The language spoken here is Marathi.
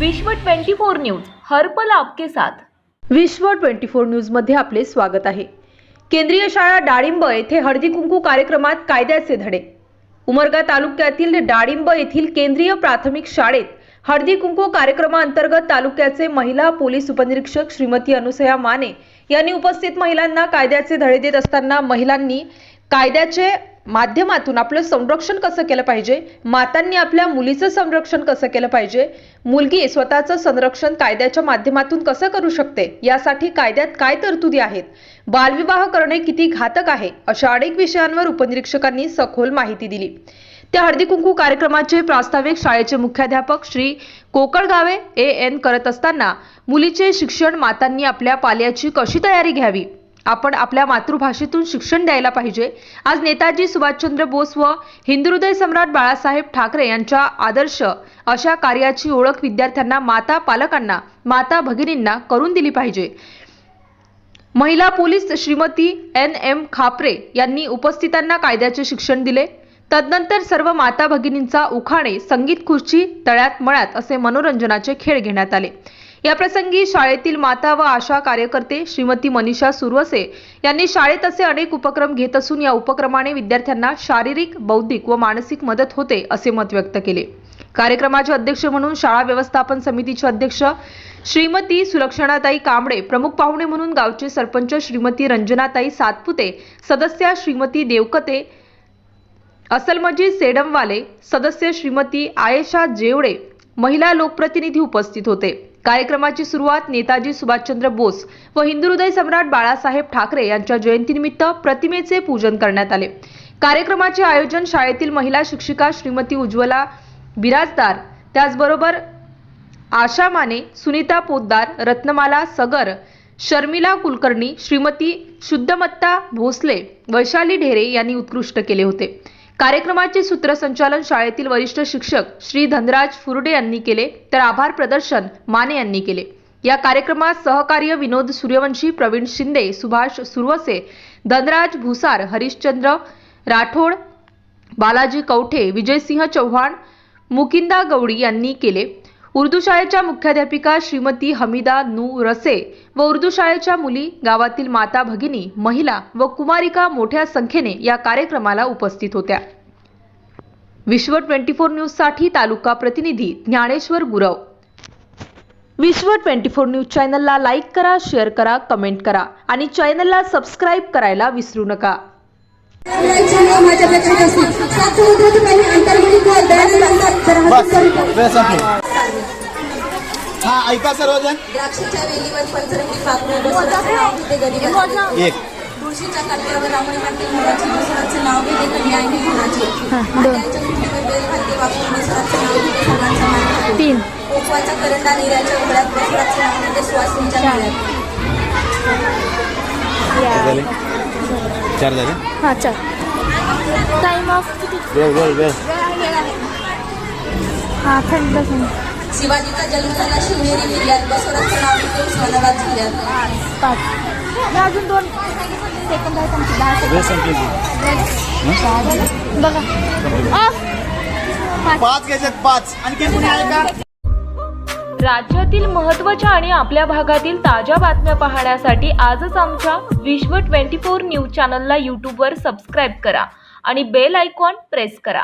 विश्व 24 न्यूज हर्पल आपके साथ. विश्व ट्वेंटी फोर न्यूजमध्ये आपले स्वागत आहे. केंद्रीय शाळा डाळिंब येथे हळदी कुंकू कार्यक्रमात कायद्याचे धडे. उमरगा तालुक्यातील डाळिंब येथील केंद्रीय प्राथमिक शाळेत हळदी कुंकू कार्यक्रमाअंतर्गत तालुक्याचे महिला पोलीस उपनिरीक्षक श्रीमती अनुसया माने यांनी उपस्थित महिलांना कायद्याचे धडे देत असताना महिलांनी कायद्याचे माध्यमातून आपलं संरक्षण कसं केलं पाहिजे? मातांनी आपल्या मुलीचं संरक्षण कसं केलं पाहिजे? मुलगी स्वतःचं संरक्षण कायद्याच्या माध्यमातून कसं करू शकते? यासाठी कायद्यात काय तरतुदी आहेत? बालविवाह करणे किती घातक आहे? अशा अनेक विषयांवर उपनिरीक्षकांनी सखोल माहिती दिली. त्या हळदी कुंकू कार्यक्रमाचे प्रास्ताविक शाळेचे मुख्याध्यापक श्री कोकळगावे ए एन करत असताना मुलीचे शिक्षण मातांनी आपल्या पाल्याची कशी तयारी घ्यावी? आपण आपल्या मातृभाषेतून शिक्षण द्यायला पाहिजे. आज नेताजी सुभाषचंद्र बोस व हिंदुहृदय सम्राट बाळासाहेब ठाकरे यांच्या आदर्श अशा कार्याची ओळख विद्यार्थ्यांना माता पालकांना माता भगिनींना करून दिली पाहिजे. महिला police Shrimati N M Khapre यांनी उपस्थितांना कायद्याचे शिक्षण दिले. तदनंतर सर्व माता भगिनींचा उखाणे संगीत खुर्ची तळ्यात मळ्यात असे मनोरंजनाचे खेळ घेण्यात आले. या प्रसंगी शाळेतील माता व आशा कार्यकर्ते श्रीमती मनीषा सुरवसे यांनी शाळेत असे अनेक उपक्रम घेत असून या उपक्रमाने विद्यार्थ्यांना शारीरिक बौद्धिक व मानसिक मदत होते असे मत व्यक्त केले. कार्यक्रमाचे अध्यक्ष म्हणून शाळा व्यवस्थापन समितीचे अध्यक्ष श्रीमती सुलक्षणाताई कांबळे प्रमुख पाहुणे म्हणून गावचे सरपंच श्रीमती रंजनाताई सातपुते सदस्या श्रीमती देवकते असलमजी सेडमवाले सदस्य श्रीमती आयेशा जेवडे महिला लोकप्रतिनिधी उपस्थित होते. कार्यक्रमाची सुरुवात नेताजी सुभाषचंद्र बोस व हिंदुहृदय सम्राट बाळासाहेब ठाकरे यांच्या जयंतीनिमित्त प्रतिमेचे पूजन करण्यात आले. कार्यक्रमाचे आयोजन शाळेतील महिला शिक्षिका श्रीमती उज्ज्वला बिराजदार त्याचबरोबर आशा माने सुनीता पोद्दार रत्नमाला सगर शर्मिला कुलकर्णी श्रीमती शुद्धमत्ता भोसले वैशाली ढेरे यांनी उत्कृष्ट केले होते. कार्यक्रमाचे सूत्रसंचालन शाळेतील वरिष्ठ शिक्षक श्री धनराज फुरडे यांनी केले तर आभार प्रदर्शन माने यांनी केले. या कार्यक्रमात सहकार्य विनोद सूर्यवंशी प्रवीण शिंदे सुभाष सुरवसे धनराज भुसार हरिश्चंद्र राठोड बालाजी कवठे विजयसिंह चव्हाण मुकिंदा गौडी यांनी केले. उर्दू शाळेच्या मुख्याध्यापिका श्रीमती हमीदा नू रसे व उर्दू शाळेच्या मुली गावातील माता भगिनी महिला व कुमारिका मोठ्या संख्येने या कार्यक्रमाला उपस्थित होत्या. विश्व ट्वेंटी फोर न्यूजसाठी तालुका प्रतिनिधी Dnyaneshwar Gurav. Vishwa twenty four news चॅनलला लाईक करा शेअर करा कमेंट करा आणि चॅनलला सबस्क्राईब करायला विसरू नका. माझ्या ऐका सर्वजण. द्राक्षाच्या वेलीवर पंचरंगी पाखरू बसवण्याचं नाव. एक. तुळशीच्या मुलाची घेते कन्या आहे बेल वापरून नाव घेते. तीन. करंडा उघड्यात नाव घेते गळ्यात. चार. झाले? हां चार. टाइम ऑफ किती वेळ वेळ. वेळ हां थंड थंड. शिवाजीचा जन्म झाला शिवनेरी किल्ल्यात बसवण्याचं नाव घेते उस्मानाबाद जिल्ह्यात. अजून दोन सेकंद आहेत आमचे. दहा वेळ संपली. सेकंद बघा. ऑफ पाच. घ्यायच्यात पाच. आणखी कुणी आहे का? राज्यातील महत्त्वाच्या आणि आपल्या भागातील ताज्या बातम्या पाहण्यासाठी आजच आमच्या विश्व 24 न्यूज चॅनलला यूट्यूबवर सबस्क्राईब करा आणि बेल आयकॉन प्रेस करा.